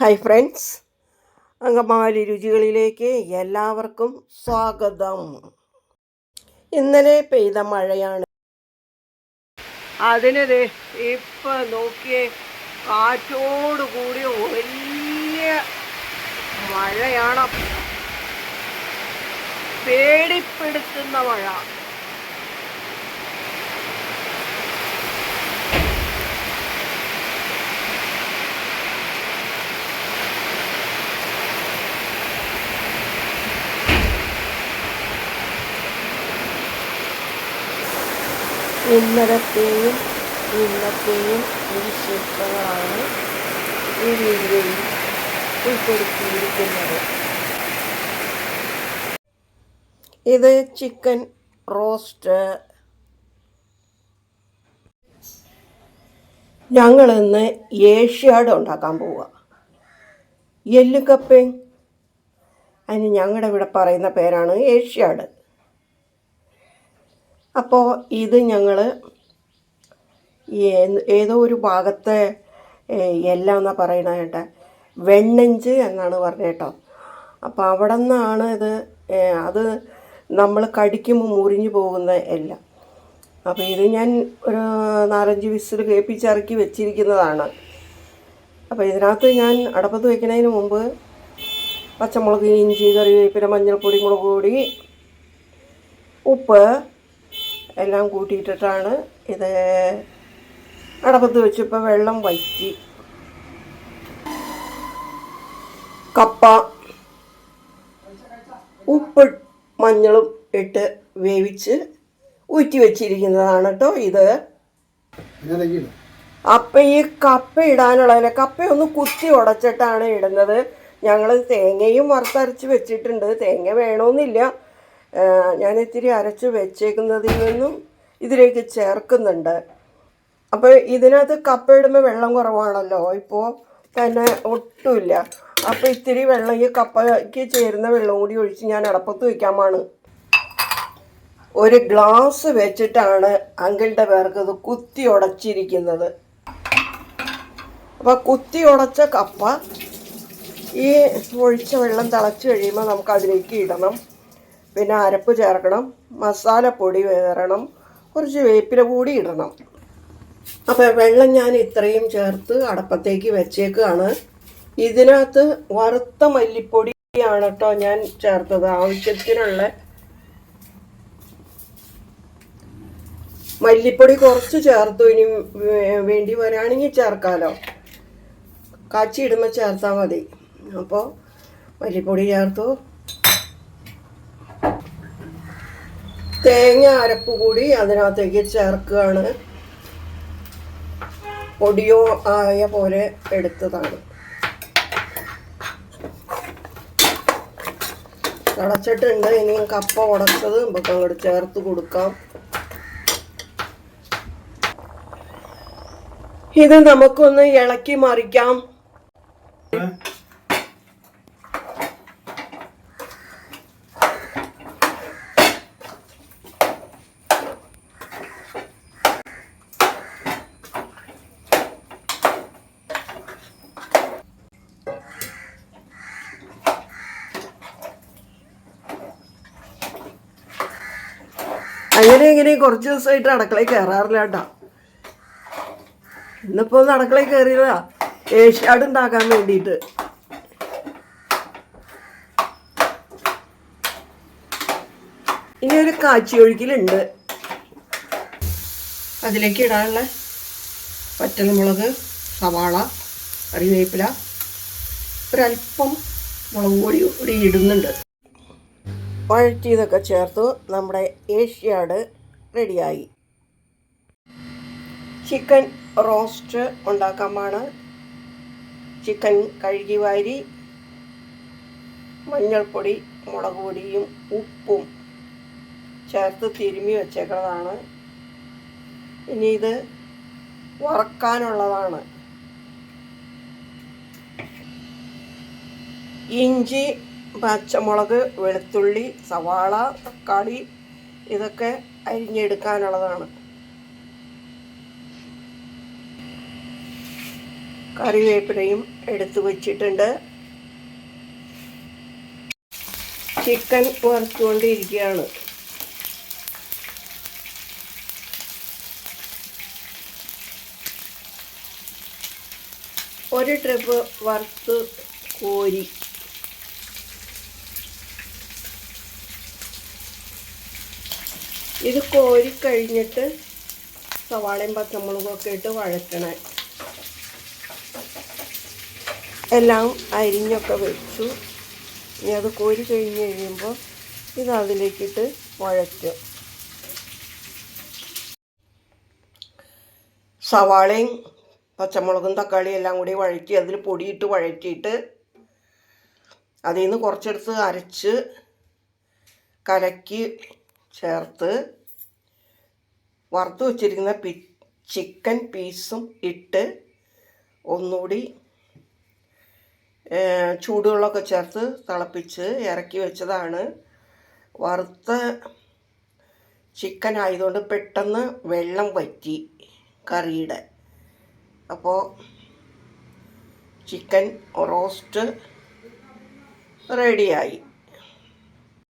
Hi friends Angamaly രുചികളിലേക്ക് എല്ലാവർക്കും സ്വാഗതം. ഇന്നലെ പെയ്ത മഴയാണ്. അതിന് ഇപ്പം നോക്കിയേ കാറ്റോട് കൂടിയ വലിയ മഴയാണ്. പേടിപ്പെടുത്തുന്ന മഴ. ഇന്നലത്തെയും ഇന്നത്തെയും വിശേഷങ്ങളാണ് ഈ വീഡിയോയിൽ ഉൾപ്പെടുത്തിയിരിക്കുന്നത്. ഇത് ചിക്കൻ റോസ്റ്റ്. ഞങ്ങളിന്ന് ഏഷ്യാഡ് ഉണ്ടാക്കാൻ പോവുക എല്ലുകപ്പയും അതിന് ഞങ്ങളുടെ ഇവിടെ പറയുന്ന പേരാണ് ഏഷ്യാഡ്. അപ്പോൾ ഇത് ഞങ്ങൾ ഏതോ ഒരു ഭാഗത്തെ എല്ലാം എന്നാ പറയണ കേട്ടെ വെണ്ണഞ്ച് എന്നാണ് പറഞ്ഞ കേട്ടോ. അപ്പോൾ അവിടെ നിന്നാണ് ഇത് അത് നമ്മൾ കടിക്കുമ്പോൾ മുറിഞ്ഞു പോകുന്ന എല്ലാം. അപ്പോൾ ഇത് ഞാൻ ഒരു നാലഞ്ച് വിസിൽ കേൾപ്പിച്ചിറക്കി വെച്ചിരിക്കുന്നതാണ്. അപ്പോൾ ഇതിനകത്ത് ഞാൻ അടപ്പത്ത് വയ്ക്കുന്നതിന് മുമ്പ് പച്ചമുളക് ഇഞ്ചി കറിവേപ്പില മഞ്ഞൾപ്പൊടി മുളക് പൊടി ഉപ്പ് എല്ലാം കൂട്ടിയിട്ടിട്ടാണ് ഇത് അടപ്പത്ത് വെച്ചിപ്പോൾ വെള്ളം വറ്റി. കപ്പ ഉപ്പ് മഞ്ഞളും ഇട്ട് വേവിച്ച് ഊറ്റി വെച്ചിരിക്കുന്നതാണ് കേട്ടോ ഇത്. അപ്പം ഈ കപ്പ ഇടാനുള്ളതിന് കപ്പയൊന്ന് കുത്തി ഉടച്ചിട്ടാണ് ഇടുന്നത്. ഞങ്ങൾ തേങ്ങയും വറുത്തരച്ച് വെച്ചിട്ടുണ്ട്. തേങ്ങ വേണമെന്നില്ല ഞാൻ ഇത്തിരി അരച്ച് വെച്ചേക്കുന്നതിൽ നിന്നും ഇതിലേക്ക് ചേർക്കുന്നുണ്ട്. അപ്പോൾ ഇതിനകത്ത് കപ്പ ഇടുമ്പോൾ വെള്ളം കുറവാണല്ലോ. ഇപ്പോൾ തന്നെ ഒട്ടുമില്ല. അപ്പോൾ ഇത്തിരി വെള്ളം ഈ കപ്പയ്ക്ക് ചേരുന്ന വെള്ളം കൂടി ഒഴിച്ച് ഞാൻ അടപ്പത്ത് വയ്ക്കാമാണ് ഒരു ഗ്ലാസ് വെച്ചിട്ടാണ് അങ്കിളുടെ പേർക്ക് ഇത് കുത്തി ഉടച്ചിരിക്കുന്നത്. അപ്പോൾ കുത്തി ഉടച്ച കപ്പ ഈ ഒഴിച്ച വെള്ളം തിളച്ച് കഴിയുമ്പോൾ നമുക്ക് അതിലേക്ക് ഇടണം. പിന്നെ അരപ്പ് ചേർക്കണം മസാലപ്പൊടി വേറണം കുറച്ച് വേപ്പില കൂടി ഇടണം. അപ്പോൾ വെള്ളം ഞാൻ ഇത്രയും ചേർത്ത് അടപ്പത്തേക്ക് വെച്ചേക്കുകയാണ് ഇതിനകത്ത് വറുത്ത മല്ലിപ്പൊടിയാണ് കേട്ടോ ഞാൻ ചേർത്തത്. ആവശ്യത്തിനുള്ള മല്ലിപ്പൊടി കുറച്ച് ചേർത്തു. ഇനി വേണ്ടി വരാണെങ്കിൽ ചേർക്കാലോ. കാച്ചി ഇടുമ്പോൾ ചേർത്താൽ മതി. അപ്പോൾ മല്ലിപ്പൊടി ചേർത്തു. തേങ്ങ അരപ്പ് കൂടി അതിനകത്തേക്ക് ചേർക്കുകയാണ്. പൊടിയോ ആയ പോലെ എടുത്തതാണ്. തിളച്ചിട്ടുണ്ട് ഇനി കപ്പ ഉടച്ചത് നമുക്ക് അങ്ങോട്ട് ചേർത്ത് കൊടുക്കാം. ഇത് നമുക്കൊന്ന് ഇളക്കി മറിക്കാം. അങ്ങനെ ഇങ്ങനെ കുറച്ച് ദിവസമായിട്ട് അടുക്കളയിൽ കയറാറില്ല കേട്ടാ ഇന്നിപ്പോ ഒന്ന് അടുക്കളയിൽ കയറിയതാ ഏഷ്യാഡ് ഉണ്ടാക്കാൻ വേണ്ടിയിട്ട്. ഇനി ഒരു കാച്ചി ഒഴുക്കിലുണ്ട്. അതിലേക്ക് ഇടാനുള്ള പച്ചമുളക് സവാള കറിവേപ്പില ഒരല്പം മുളക് പൊടി കൂടി ഇടുന്നുണ്ട്. വഴറ്റിയതൊക്കെ ചേർത്തു നമ്മുടെ ഏഷ്യാഡ് റെഡിയായി. Chicken roast ഉണ്ടാക്കാമാണ്. ചിക്കൻ കഴുകി വാരി മഞ്ഞൾപ്പൊടി മുളക് പൊടിയും ഉപ്പും ചേർത്ത് തിരുമ്മി വെച്ചേക്കുന്നതാണ് ഇനി ഇത് വറക്കാനുള്ളതാണ്. ഇഞ്ചി പച്ചമുളക് വെളുത്തുള്ളി സവാള തക്കാളി ഇതൊക്കെ അരിഞ്ഞെടുക്കാനുള്ളതാണ്. കറിവേപ്പിലയും എടുത്തു വച്ചിട്ടുണ്ട്. ചിക്കൻ വറുത്തുകൊണ്ടിരിക്കുകയാണ്. ഒരു ട്രിപ്പ് വറുത്ത് കോരി. ഇത് കോരിക്കഴിഞ്ഞിട്ട് സവാളയും പച്ചമുളകും ഒക്കെ ഇട്ട് വഴറ്റണേ. എല്ലാം അരിഞ്ഞൊക്കെ വെച്ചു. ഇനി അത് കോരി കഴിഞ്ഞ് കഴിയുമ്പോൾ ഇത് അതിലേക്കിട്ട് വഴറ്റും സവാളയും പച്ചമുളകും തക്കാളിയും എല്ലാം കൂടി വഴറ്റി അതിൽ പൊടിയിട്ട് വഴറ്റിയിട്ട് അതിൽ നിന്ന് കുറച്ചെടുത്ത് അരച്ച് കലക്കി ചേർത്ത് വറുത്ത് വച്ചിരിക്കുന്ന പി ചിക്കൻ പീസും ഇട്ട് ഒന്നുകൂടി ചൂടുവെള്ളമൊക്കെ ചേർത്ത് തിളപ്പിച്ച് ഇറക്കി വെച്ചതാണ്. വറുത്ത ചിക്കൻ ആയതുകൊണ്ട് പെട്ടെന്ന് വെള്ളം വറ്റി കറിയുടെ. അപ്പോൾ ചിക്കൻ റോസ്റ്റ് റെഡിയായി.